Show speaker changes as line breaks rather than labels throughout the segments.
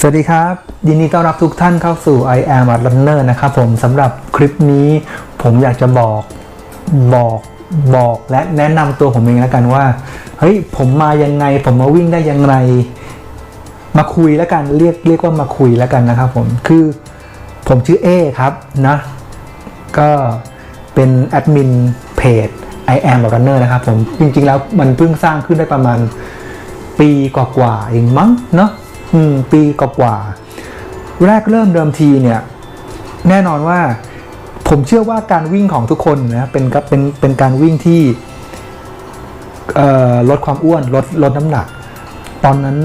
สวัสดีครับ ยินดีต้อนรับทุกท่านเข้าสู่ I am a runner นะครับผมสำหรับคลิปนี้ผมอยากจะบอกบอกบอกและแนะนำตัวผมเองแล้วกันว่า เฮ้ย ผมมายังไง ผมมาวิ่งได้ยังไง มาคุยแล้วกันเรียกเรียกว่ามาคุยแล้วกันนะครับผมคือผมชื่อเอครับนะ ก็เป็นแอดมินเพจ I am a runner นะครับผมจริงๆแล้วมันเพิ่งสร้างขึ้นได้ประมาณปีกว่าๆเองมั้งเนาะ อืม ปีกว่าๆแรกเริ่มเดิมทีเนี่ย แน่นอนว่าผมเชื่อว่าการวิ่งของทุกคนนะเป็นกับเป็นเป็นการวิ่งที่ลดความอ้วนลดลดน้ำหนัก ตอนนั้น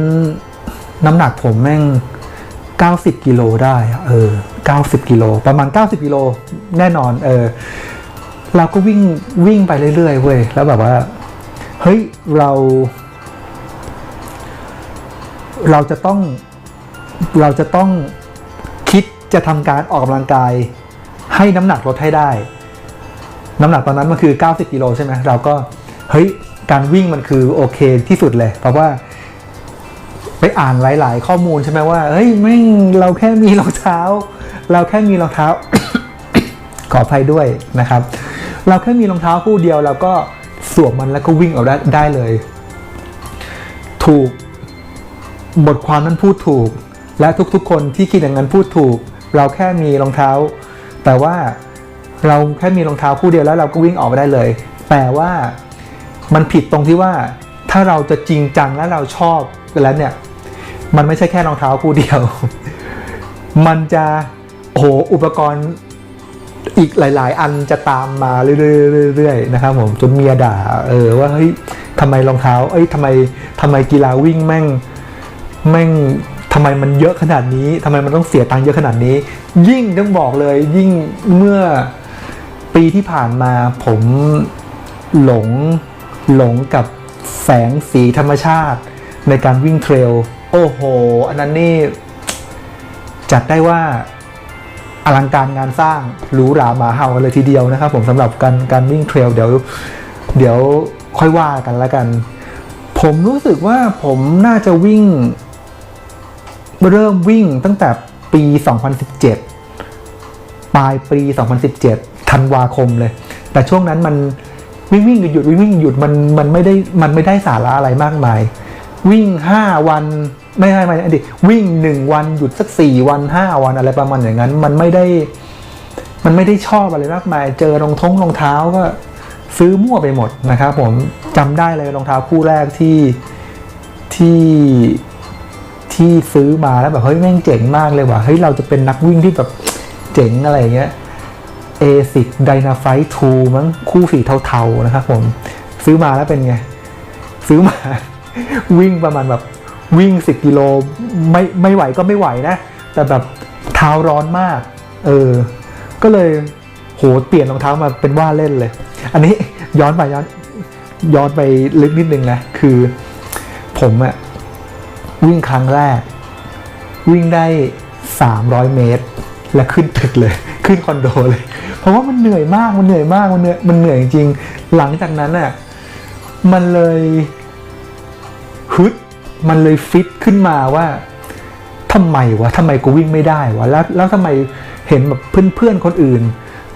น้ำหนักผมแม่ง 90 กิโลได้อะเออ 90 กิโลประมาณ 90 กิโลแน่นอน เออ เราก็วิ่งวิ่งไปเรื่อยๆเว้ยแล้วแบบว่า เฮ้ย เรา เราจะต้องเราจะต้องคิดจะทำการออกกำลังกาย ให้น้ำหนักลดให้ได้ น้ำหนักตอนนั้นมันคือ 90กิโลใช่ไหมเราก็เฮ้ยการวิ่งมันคือโอเคที่สุดเลย เพราะว่าไปอ่านหลาย ๆ ข้อมูลใช่ไหมว่าเฮ้ยแม่งเราแค่มีรองเท้า เราแค่มีรองเท้า ขออภัยด้วยนะครับ เราแค่มีรองเท้าคู่เดียวเราก็สวมมันแล้วก็วิ่งออกได้ได้เลย ถูก บทความนั้นพูดถูก และทุกๆ คนที่คิดอย่างนั้นพูดถูก เราแค่มีรองเท้า แต่ว่าเราแค่มีรองเท้าคู่เดียวแล้วเราก็วิ่งออกไปได้เลย แต่ว่ามันผิดตรงที่ว่าถ้าเราจะจริงจังและเราชอบกันแล้วเนี่ย มันไม่ใช่แค่รองเท้าคู่เดียว มันจะโอ้โหอุปกรณ์อีกหลาย ๆ อันจะตามมาเรื่อยๆๆๆนะครับผมจนเมียด่า เออว่าเฮ้ยทำไมรองเท้า เอ้ยทำไมทำไมกีฬาวิ่งแม่ง แม่งทำไมมันเยอะขนาดนี้ทำไมมันต้องเสียตังค์เยอะขนาดนี้ ยิ่งต้องบอกเลย ยิ่งเมื่อปีที่ผ่านมาผมหลงหลงกับแสงสีธรรมชาติ ในการวิ่งเทรล โอ้โห อันนั้นนี่ จัดได้ว่าอลังการงานสร้างหรูหราหมาเห่าเลยทีเดียวนะครับ ผมสำหรับการการวิ่งเทรลเดี๋ยว เดี๋ยวค่อยว่ากันแล้วกัน ผมรู้สึกว่าผมน่าจะวิ่ง เริ่มวิ่งตั้งแต่ปี 2017 ปลายปี 2017 ธันวาคมเลย แต่ช่วงนั้นมันวิ่งวิ่งหยุดหยุดวิ่งวิ่งหยุดมันมันไม่ได้มันไม่ได้สาระอะไรมากมาย วิ่ง 5 วันไม่ใช่ไม่ใช่ดิวิ่ง 1 วันหยุดสัก 4 วัน 5 วันอะไรประมาณอย่างนั้น มันไม่ได้มันไม่ได้ชอบอะไรมากมาย เจอรองท้องรองเท้าก็ซื้อมั่วไปหมดนะครับผมจำได้เลยรองเท้าคู่แรกที่ที่ ที่ซื้อมาแล้วแบบเฮ้ยแม่งเจ๋งมากเลยว่ะเฮ้ยเราจะเป็นนักวิ่งที่แบบเจ๋งอะไรเงี้ย ASIC Dynafite 2มั้งคู่สีเทาๆนะครับผมซื้อมาแล้วเป็นไง ซื้อมา วิ่งประมาณแบบวิ่ง 10 กิโลไม่ไม่ไหวก็ไม่ไหวนะ แต่แบบเท้าร้อนมาก เออ ก็เลยโหเปลี่ยนรองเท้ามาเป็นว่าเล่นเลย อันนี้ย้อนไปย้อนย้อนไปลึกนิดนึงนะ คือ ผมอะ วิ่งครั้งแรก วิ่งได้ 300 เมตร และขึ้นตึกเลย ขึ้นคอนโดเลย เพราะว่ามันเหนื่อยมากมันเหนื่อยมากมันเหนื่อยมันเหนื่อยจริงหลังจากนั้นน่ะมันเลยฮึดมันเลยฟิตขึ้นมาว่าทำไมวะทำไมกูวิ่งไม่ได้วะแล้วแล้วทำไมเห็นแบบเพื่อนๆคนอื่น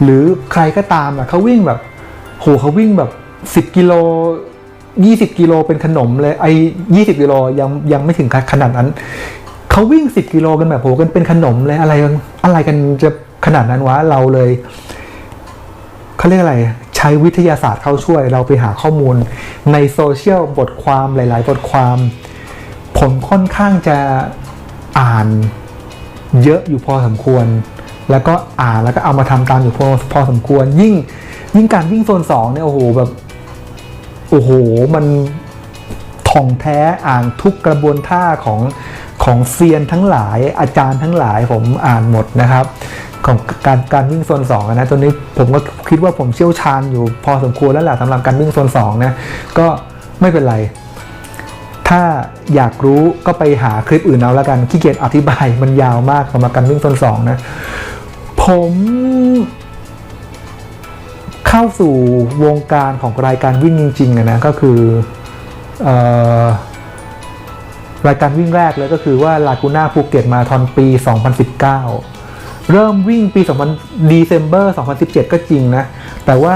หรือใครก็ตามอะเขาวิ่งแบบโหเขาวิ่งแบบ 10 กิโล 20 กิโลเป็นขนมเลยไอ้20กิโลยังยังไม่ถึงขนาดนั้นเขาวิ่ง 10 กิโลกันแบบโหกันเป็นขนมเลยอะไรอะไรกันจะขนาดนั้นวะเราเลยเขาเรียกอะไรใช้วิทยาศาสตร์เข้าช่วยเราไปหาข้อมูลในโซเชียลบทความหลาย ๆ บทความ ผมค่อนข้างจะอ่านเยอะอยู่พอสมควร แล้วก็อ่านแล้วก็เอามาทำตามอยู่พอพอสมควร ยิ่งยิ่งการวิ่งโซนสองเนี่ยโอ้โหแบบ โอ้โห มันท่องแท้อ่านทุกกระบวนท่าของของเซียนทั้งหลายอาจารย์ทั้งหลายผมอ่านหมดนะครับ ของการการวิ่งโซนสองนะตอนนี้ผมก็คิดว่าผมเชี่ยวชาญอยู่พอสมควรแล้วแหละสำหรับการวิ่งโซนสองนะก็ไม่เป็นไร ถ้าอยากรู้ก็ไปหาคลิปอื่นเอาละกันขี้เกียจอธิบายมันยาวมากสำหรับการวิ่งโซนสองนะผม เข้าสู่วงการของรายการวิ่งจริงๆอะนะก็คืออรายการวิ่งแรกเลยก็คือว่าลากูน่าภูเก็ตมาทอนปี 2019 เริ่มวิ่งปี 2000ดีเซมเบอร์2017 ก็จริงนะ แต่ว่า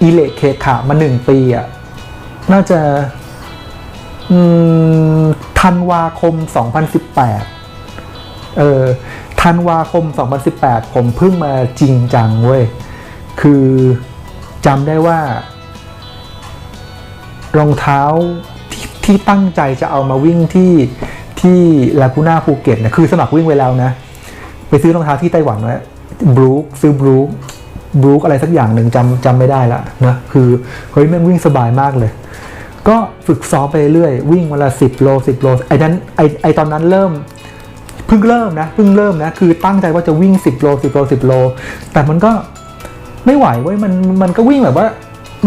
อีเลเคขามา 1 ปีอะน่าจะธันวาคม 2018 เออธันวาคม 2018 ผมเพิ่งมาจริงจังเว้ย คือ จำได้ว่า รองเท้าที่ที่ตั้งใจจะเอามาวิ่งที่ที่ลากูน่าภูเก็ตเนี่ยคือสมัครวิ่งไว้แล้วนะ ไปซื้อรองเท้าที่ไต้หวันไว้บรูคซื้อบรูคบรูคอะไรสักอย่างหนึ่งจำจำไม่ได้ละนะคือเฮ้ยแม่งวิ่งสบายมากเลย ก็ฝึกซ้อมไปเรื่อยวิ่งวันละสิบโลสิบโลไอ้นั้นไอ้ไอ้ตอนนั้นเริ่มเพิ่งเริ่มนะเพิ่งเริ่มนะคือตั้งใจว่าจะวิ่ง 10 โล 10 โล 10 โล แต่มันก็ ไม่ไหวเว้ยมันมันก็วิ่งแบบว่า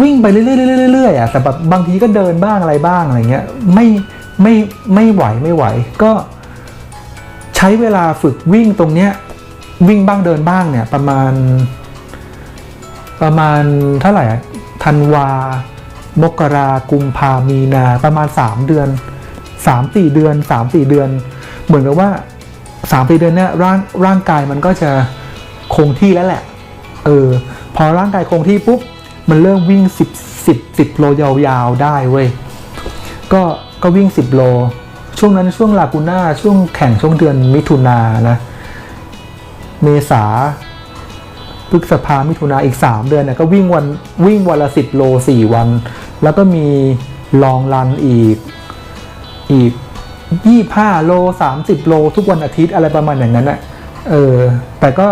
วิ่งไปเรื่อยๆเรื่อยๆอะแต่แบบบางทีก็เดินบ้างอะไรบ้างอะไรเงี้ยไม่ไม่ไม่ไหวไม่ไหว ก็ใช้เวลาฝึกวิ่งตรงเนี้ยวิ่งบ้างเดินบ้างเนี่ยประมาณ ประมาณเท่าไหร่อะธันวา มกรากุมภามีนาประมาณ 3 เดือน 3 4 เดือน 3 4 เดือน เหมือนกับว่า3 4เดือนเนี่ยร่างร่างกายมันก็จะคงที่แล้วแหละ เออ พอร่างกายคงที่ปุ๊บ มันเริ่มวิ่ง 10 10 10โลยาวๆ ได้เว้ย ก็ก็วิ่ง 10 โล ช่วงนั้นช่วงลากูน่าช่วงแข่งช่วงเดือนมิถุนานะ เมษาพฤษภามิถุนาอีก 3 เดือนเนี่ยก็วิ่งวันวิ่งวันละ 10 โล 4 วัน แล้วก็มีลองรันอีกอีก 25 โล 30 โล ทุกวันอาทิตย์อะไรประมาณอย่างนั้นแหละเออแต่ก็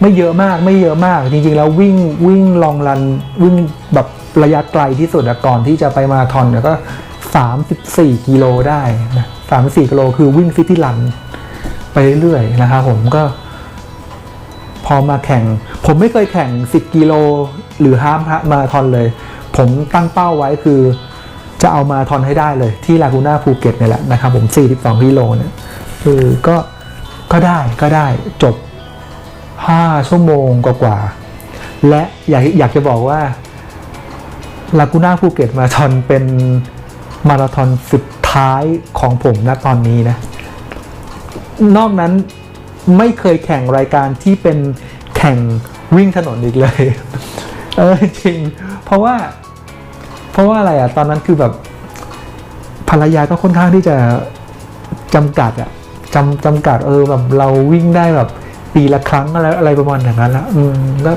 ไม่เยอะมากไม่เยอะมาก จริงๆ แล้ววิ่งวิ่งลองรันวิ่งแบบระยะไกลที่สุดอะก่อนที่จะไปมาราธอนเนี่ยก็ 34 กิโลได้นะ34 กิโลคือวิ่งซิตี้รันไปเรื่อยๆนะครับผมก็ พอมาแข่ง ผมไม่เคยแข่ง 10 กิโล หรือฮาล์ฟมาราธอนเลย ผมตั้งเป้าไว้คือจะเอามาราธอนให้ได้เลยที่ลากูน่าภูเก็ตเนี่ยแหละนะครับผม 42กิโลเนี่ยคือก็ก็ได้ก็ได้จบ 5 ชั่วโมงกว่าๆและอยากอยากจะบอกว่าลากูน่าภูเก็ตมาราธอนเป็นมาราธอนสุดท้ายของผมณตอนนี้นะ นอกนั้นไม่เคยแข่งรายการที่เป็นแข่งวิ่งถนนอีกเลย เออจริง เพราะว่า เพราะว่าอะไรอะ ตอนนั้นคือแบบภรรยาก็ค่อนข้างที่จะจำกัดอะจำจำกัดเออแบบเราวิ่งได้แบบ ปีละครั้งอะไรอะไรประมาณอย่างนั้นละอืมก็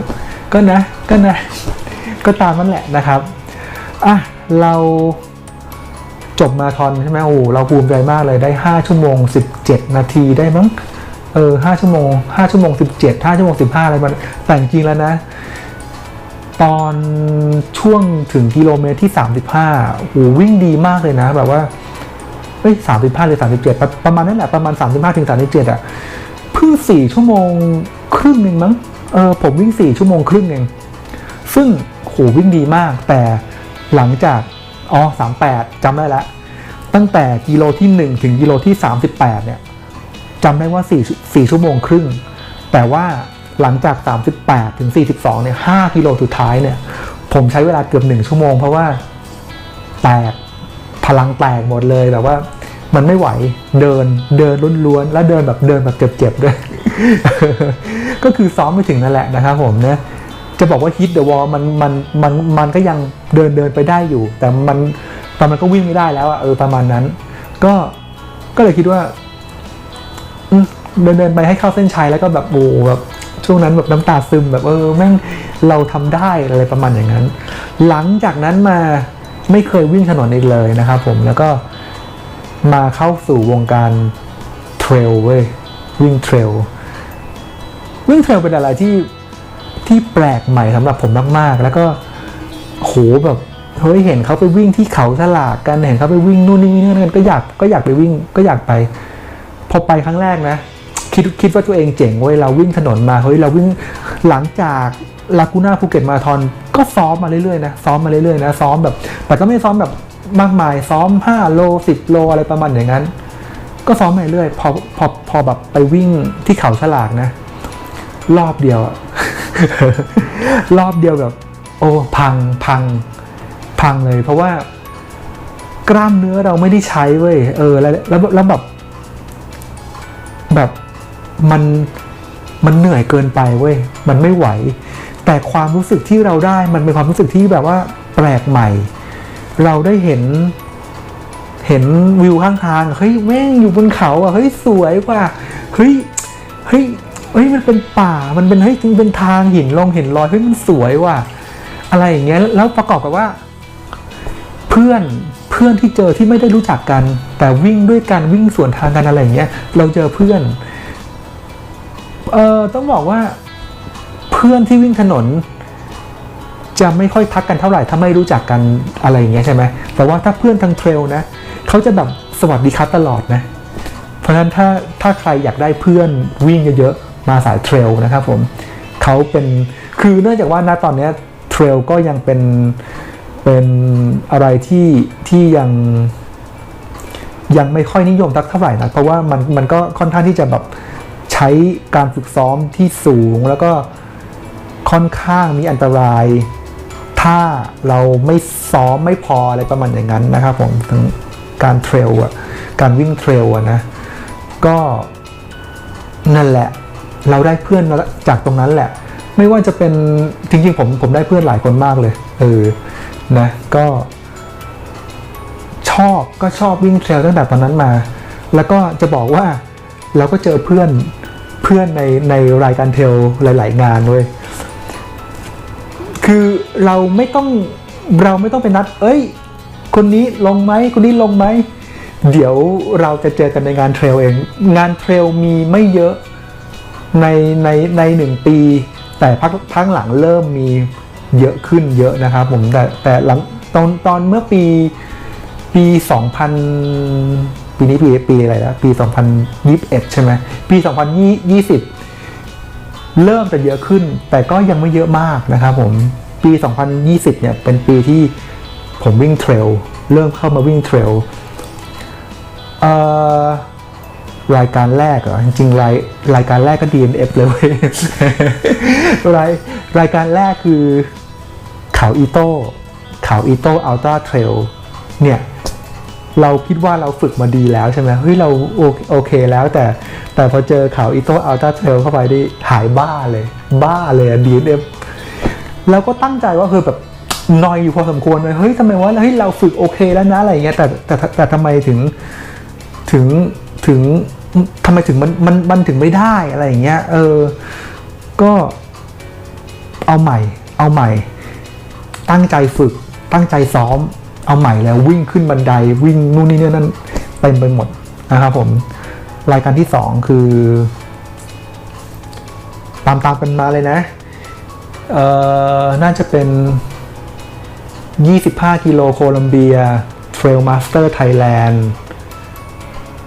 ก็นะก็นะ ก็ตามนั่นแหละนะครับอะเราจบมาราธอนใช่ไหมโอ้เราภูมิใจมากเลยได้ 5 ชั่วโมง 17 นาทีได้มั้งเออ5ชั่วโมง5ชั่วโมง17 5ชั่วโมง15อะไรมันแต่จริงแล้วนะ ตอนช่วงถึงกิโลเมตรที่35โอ้โหวิ่งดีมากเลยนะ แบบว่าเอ้ย35หรือ37ประประมาณนั้นแหละประมาณ35ถึง37อะ เพิ่ง4ชั่วโมงครึ่งหนึ่งมั้งเออผมวิ่ง4ชั่วโมงครึ่งเองซึ่งโหวิ่งดีมาก แต่หลังจากอ๋อ38จำได้แล้วตั้งแต่กิโลที่1ถึงกิโลที่38เนี่ยจำได้ว่า4 4ชั่วโมงครึ่ง แต่ว่าหลังจาก38ถึง42เนี่ย5กิโลสุดท้ายเนี่ย ผมใช้เวลาเกือบ1ชั่วโมง เพราะว่าแตกพลังแตกหมดเลยแบบว่า มันไม่ไหวเดินเดินล้วนๆแล้วเดินแบบเดินแบบเจ็บๆด้วย ก็คือซ้อมไม่ถึงนั่นแหละนะครับผมเนี่ยจะบอกว่าฮิตเดอะวอลมันมันมันมันก็ยังเดินเดินไปได้อยู่ แต่มันตอนมันก็วิ่งไม่ได้แล้วอะเออประมาณนั้น ก็ก็เลยคิดว่าเดินเดินไปให้เข้าเส้นชัยแล้วก็แบบโอ้แบบช่วงนั้นแบบน้ำตาซึมแบบเออแม่งเราทำได้อะไรประมาณอย่างนั้น หลังจากนั้นมาไม่เคยวิ่งถนนอีกเลยนะครับผมแล้วก็ มาเข้าสู่วงการเทรลเว้ยวิ่งเทรลวิ่งเทรลเป็นอะไรที่ที่แปลกใหม่สำหรับผมมาก ๆ แล้วก็โหแบบเฮ้ยเห็นเขาไปวิ่งที่เขาสลากกันเห็นเขาไปวิ่งนู่นนี่นั่นกันก็อยากก็อยากไปวิ่งก็อยากไป พอไปครั้งแรกนะคิดคิดว่าตัวเองเจ๋งเว้ยเราวิ่งถนนมาเฮ้ยเราวิ่งหลังจากลากูน่าภูเก็ตมาราธอนก็ซ้อมมาเรื่อยๆนะซ้อมมาเรื่อยๆนะซ้อมแบบ แต่ก็ไม่ซ้อมแบบ มากมายซ้อม 5 โล 10 โลอะไรประมาณอย่างนั้น ก็ซ้อมมาเรื่อยพอพอพอแบบไปวิ่งที่เขาฉลากนะ รอบเดียวอะรอบเดียวแบบ โอ้พังพัง พังเลย เพราะว่ากล้ามเนื้อเราไม่ได้ใช้เว้ยเออ แล้วแล้วแล้วแบบ แบบมันมันเหนื่อยเกินไปเว้ยมันไม่ไหว แต่ความรู้สึกที่เราได้มันเป็นความรู้สึกที่แบบว่าแปลกใหม่ เราได้เห็น เห็นวิวข้างทางเฮ้ยแม่งอยู่บนเขาอะเฮ้ยสวยว่ะเฮ้ยเฮ้ยเฮ้ยมันเป็นป่ามันเป็นเฮ้ยมันเป็นทางหินลงเห็นรอยเฮ้ยมันสวยว่ะอะไรอย่างเงี้ยแล้วประกอบกับว่า เพื่อนเพื่อนที่เจอที่ไม่ได้รู้จักกัน แต่วิ่งด้วยกันวิ่งสวนทางกันอะไรอย่างเงี้ย เราเจอเพื่อนเออต้องบอกว่า เพื่อนที่วิ่งถนน จะไม่ค่อยทักกันเท่าไหร่ถ้าไม่รู้จักกันอะไรอย่างเงี้ยใช่ไหมแต่ว่าถ้าเพื่อนทางเทรลนะเขาจะแบบสวัสดีครับตลอดนะ เพราะฉะนั้นถ้าถ้าใครอยากได้เพื่อนวิ่งเยอะๆมาสายเทรลนะครับผมเขาเป็นคือเนื่องจากว่าณตอนนี้เทรลก็ยังเป็นเป็นอะไรที่ที่ยังยังไม่ค่อยนิยมทักเท่าไหร่นะเพราะว่ามันมันก็ค่อนข้างที่จะแบบใช้การฝึกซ้อมที่สูงแล้วก็ค่อนข้างมีอันตราย ถ้าเราไม่ซ้อมไม่พออะไรประมาณอย่างนั้นนะครับผมทั้งการเทรลอะการวิ่งเทรลอะนะ ก็นั่นแหละ เราได้เพื่อนจากตรงนั้นแหละ ไม่ว่าจะเป็นจริงๆผมผมได้เพื่อนหลายคนมากเลยเออนะก็ชอบก็ชอบวิ่งเทรลตั้งแต่ตอนนั้นมา แล้วก็จะบอกว่าเราก็เจอเพื่อนเพื่อนในในรายการเทรลหลาย ๆ งานด้วย คือเราไม่ต้องเราไม่ต้องไปนัด เอ้ย คนนี้ลงไหมคนนี้ลงไหม เดี๋ยวเราจะเจอกันในงานเทรลเอง งานเทรลมีไม่เยอะในในในหนึ่งปี แต่พักพักหลังเริ่มมีเยอะขึ้นเยอะนะครับผมแต่แต่หลังตอนตอนเมื่อปีปี 2000 ปีนี้ปีปีอะไรนะปี 2021 ใช่ไหมปี 2020 เริ่มจะเยอะขึ้น แต่ก็ยังไม่เยอะมากนะครับผมปี 2020 เนี่ยเป็นปีที่ผมวิ่งเทรลเริ่มเข้ามาวิ่งเทรลเอ่อรายการแรกเหรอจริงรายรายการแรกก็ DNF เลยเว้ยรายรายการแรกคือเขาอีโต้เขาอีโต้อัลตร้าเทรลเนี่ย เราคิดว่าเราฝึกมาดีแล้วใช่ไหมเฮ้ยเราโอเคแล้วแต่แต่พอเจอเขาวอีโต้อัลตราเทลเข้าไปได้หายบ้าเลย บ้าเลยอะ DNF เราก็ตั้งใจว่าคือแบบนอยอยู่พอสมควรเลยเฮ้ยทำไมวะเฮ้ยเราฝึกโอเคแล้วนะอะไรเงี้ยแต่แต่แต่แต่ทำไมถึงถึงถึงทำไมถึงมันมันมันถึงไม่ได้อะไรอย่างเงี้ยเออก็เอาใหม่ เอาใหม่ ตั้งใจฝึกตั้งใจซ้อม เอาใหม่แล้ววิ่งขึ้นบันไดวิ่งนู่นนี่นั่นเต็มไปหมดนะครับผมรายการที่สองคือ ตามตามกันมาเลยนะเอ่อน่าจะเป็น 25 กิโลโคลัมเบีย Trail Master Thailand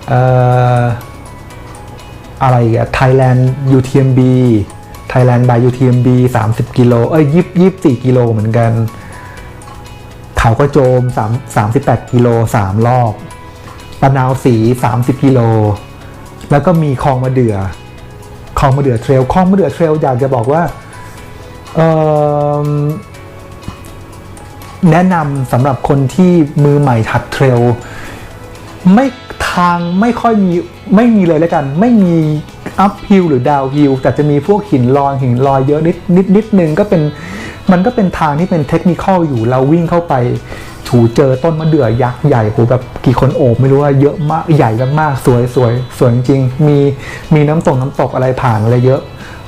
เอ่ออะไรอีกอะ Thailand UTMB Thailand by UTMB 30 กิโลเอ้ย 24 กิโลเหมือนกัน เขาก็โจม3 38กิโล3รอบตะนาวสี 30กิโลแล้วก็มีคลองมะเดื่อคลองมะเดื่อเทรลคลองมะเดื่อเทรลอยากจะบอกว่าแนะนำสำหรับคนที่มือใหม่หัดเทรลไม่ทางไม่ค่อยมีไม่มีเลยแล้วกัน ไม่มีอัพฮิลหรือดาวฮิลแต่จะมีพวกหินลอยหินลอยเยอะนิดนิดนิดนึงก็เป็น มันก็เป็นทางที่เป็นเทคนิคอลอยู่เราวิ่งเข้าไปถูเจอต้นมะเดื่อยักษ์ใหญ่โหแบบกี่คนโอบไม่รู้ว่าเยอะมากใหญ่มากๆสวยสวยสวยจริงมีมีน้ำตกน้ำตกอะไรผ่านอะไรเยอะ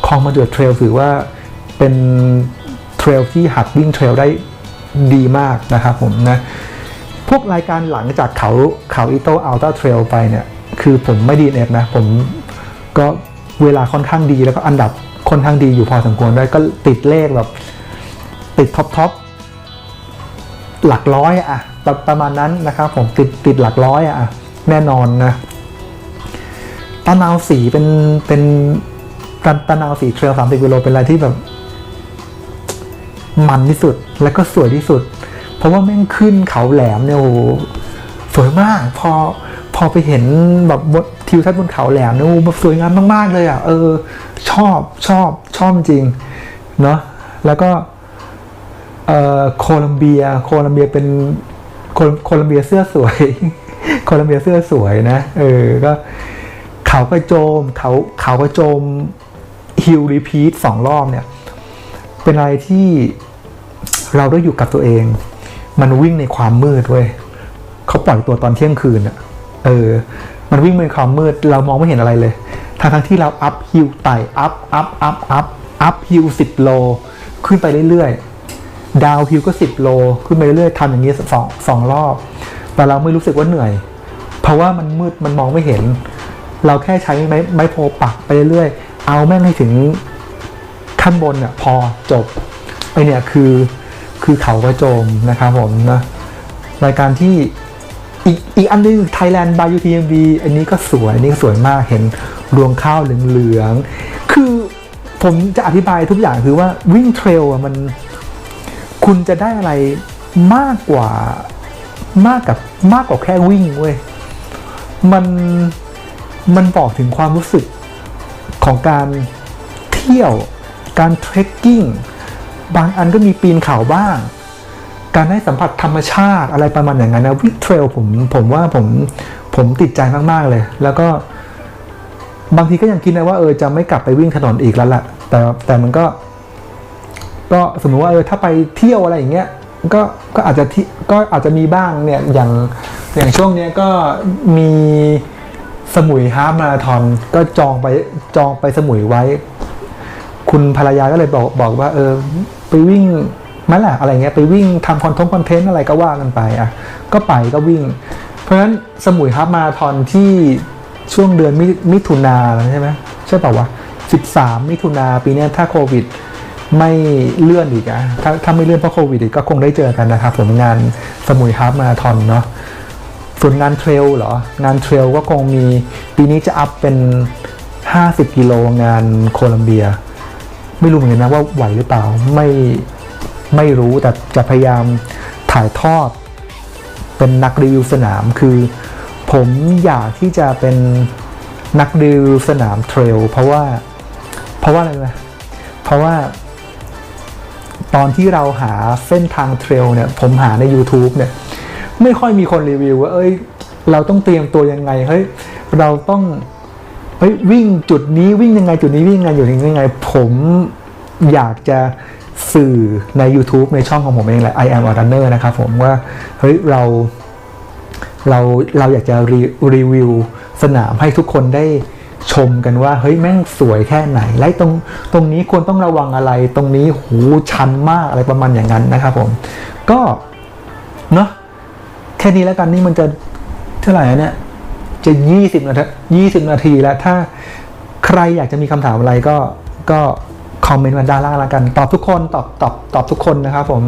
คลองมะเดื่อเทรลถือว่าเป็นเทรลที่หัดวิ่งเทรลได้ดีมากนะครับผมนะพวกรายการหลังจากเขาเขาอิโตอัลต a าเทรลไปเนี่ย คือผมไม่ดีเอ็นะ ผมก็เวลาค่อนข้างดีแล้วก็อันดับค่อนข้างดีอยู่พอสมควรด้วยก็ติดเลขแบบ ติดท็อปท็อปหลักร้อยอะประประมาณนั้นนะครับผมติดติดหลักร้อยอะแน่นอนนะตะนาวสีเป็นเป็นตะตะนาวสีเทรลสามสิบกิโลเป็นอะไรที่แบบ มันที่สุดและก็สวยที่สุด เพราะว่าแม่งขึ้นเขาแหลมเนี่ยโอ้โหสวยมาก พอพอไปเห็นแบบบทิวทัศน์บนเขาแหลมเนี่ยโอ้โหแบบสวยงามมากๆเลยอะเออ ชอบชอบชอบจริงเนาะแล้วก็ เอ่อโคลัมเบีย โคลัมเบียเป็นโคลัมเบียเสื้อสวย โคลัมเบียเสื้อสวยนะเออก็เขากระโจมเขาเขากระโจมฮิลรีพีทสองรอบเนี่ย เป็นอะไรที่เราได้อยู่กับตัวเอง มันวิ่งในความมืดเว้ยเขาปล่อยตัวตอนเที่ยงคืนอะเออ มันวิ่งในความมืด เรามองไม่เห็นอะไรเลยทั้งทั้งที่เราอัพฮิลไต่อัพอัพอัพอัพอัพฮิลสิบโล ขึ้นไปเรื่อยๆ ดาวฮิลก็สิบโล ขึ้นไปเรื่อยๆทำอย่างนี้สองสองรอบ แต่เราไม่รู้สึกว่าเหนื่อย เพราะว่ามันมืดมันมองไม่เห็น เราแค่ใช้ไม้ไม้โพปักไปเรื่อยๆเอาแม่งให้ถึงขั้นบนเนี่ยพอจบไอเนี่ยคือคือเขากระโจมนะครับผมนะรายการที่อีกอีกอันนึง Thailand by UTMB อันนี้ก็สวยอันนี้ก็สวยมากเห็นรวงข้าวเหลืองๆคือผมจะอธิบายทุกอย่างคือว่าวิ่งเทรลอะมัน คุณจะได้อะไรมากกว่ามากกับมากกว่าแค่วิ่งเว้ยมันมันบอกถึงความรู้สึกของการเที่ยว การเทรคกิ้งบางอันก็มีปีนเขาบ้าง การได้สัมผัสธรรมชาติอะไรประมาณอย่างนั้นนะวิ่งเทรลผมผมว่าผมผมติดใจมาก ๆ เลย แล้วก็บางทีก็ยังคิดนะว่าเออจะไม่กลับไปวิ่งถนนอีกแล้วแหละแต่แต่มันก็ ก็สมมติว่าเออถ้าไปเที่ยวอะไรอย่างเงี้ยก็ก็อาจจะที่ก็อาจจะมีบ้างเนี่ยอย่างอย่างช่วงเนี้ยก็มีสมุยฮาล์ฟมาราธอนก็จองไปจองไปสมุยไว้ คุณภรรยาก็เลยบอกบอกว่า เออไปวิ่งไหมล่ะอะไรเงี้ยไปวิ่งทำคอนทงคอนเทนต์อะไรก็ว่ากันไปอะก็ไปก็วิ่ง เพราะฉะนั้นสมุยฮาล์ฟมาราธอนที่ช่วงเดือนมิมิถุนาใช่ไหมใช่เปล่าวะ13 มิถุนาปีเนี้ยถ้าโควิด ไม่เลื่อนอีกอะถ้าถ้าไม่เลื่อนเพราะโควิดก็คงได้เจอกันนะครับผมงานสมุยฮาล์ฟมาราธอนเนาะส่วนงานเทรลเหรอ งานเทรลก็คงมีปีนี้จะอัพเป็น 50 กิโลงานโคลัมเบีย ไม่รู้เหมือนกันนะว่าไหวหรือเปล่าไม่ไม่รู้แต่จะพยายามถ่ายทอด เป็นนักรีวิวสนามคือ ผมอยากที่จะเป็นนักรีวิวสนามเทรลเพราะว่า เพราะว่าอะไรนะเพราะว่า ตอนที่เราหาเส้นทางเทรลเนี่ยผมหาใน YouTube เนี่ยไม่ค่อยมีคนรีวิวว่าเอ้ย เราต้องเตรียมตัวยังไงเฮ้ยเราต้องเฮ้ยวิ่งจุดนี้วิ่งยังไงจุดนี้วิ่งยังไงอยู่ยังไง ผมอยากจะสื่อใน YouTube ในช่องของผมเองแหละ I am a runner นะครับผมว่าเฮ้ยเราเราเราอยากจะรีรีวิวสนามให้ทุกคนได้ ชมกันว่าเฮ้ยแม่งสวยแค่ไหนและตรงตรงนี้ควรต้องระวังอะไร ตรงนี้หูชันมากอะไรประมาณอย่างนั้นนะครับผม ก็เนาะแค่นี้แล้วกันนี่มันจะเท่าไหร่เนี่ยจะยี่สิบนาทียี่สิบนาทีแล้วถ้าใครอยากจะมีคำถามอะไรก็ก็คอมเมนต์มาด้านล่างแล้วกัน ตอบทุกคนตอบตอบตอบทุกคนนะครับผม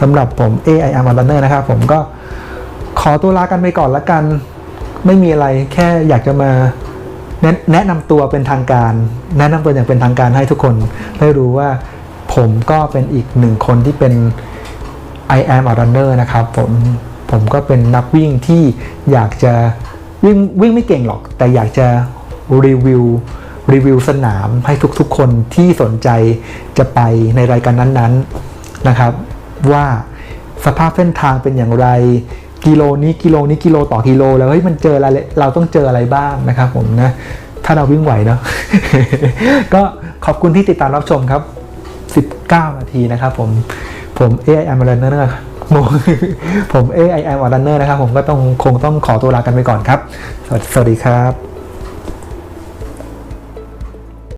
สำหรับผม AI a m Runner นะครับผมก็ขอตัวลากันไปก่อนละกัน ไม่มีอะไรแค่อยากจะมา แนะนะนำตัวเป็นทางการ แนะนำตัวอย่างเป็นทางการให้ทุกคนได้รู้ว่าผมก็เป็นอีกหนึ่งคนที่เป็น I am a runner นะครับผมผมก็เป็นนักวิ่งที่อยากจะวิ่งวิ่งไม่เก่งหรอก แต่อยากจะรีวิวรีวิวสนามให้ทุกๆ คนที่สนใจจะไปในรายการนั้นๆนะครับ ว่าสภาพเส้นทางเป็นอย่างไร กิโลนี้กิโลนี้กิโลต่อกิโล แล้วเฮ้ยมันเจออะไรเราต้องเจออะไรบ้างนะครับผมนะถ้าเราวิ่งไหวเนาะก็ขอบคุณที่ติดตามรับชมครับ 19 นาทีนะครับผมผม AI am runner นะครับผม AI am runner นะครับผมก็ต้องคงต้องขอตัวลากันไปก่อนครับ สวัสดีครับ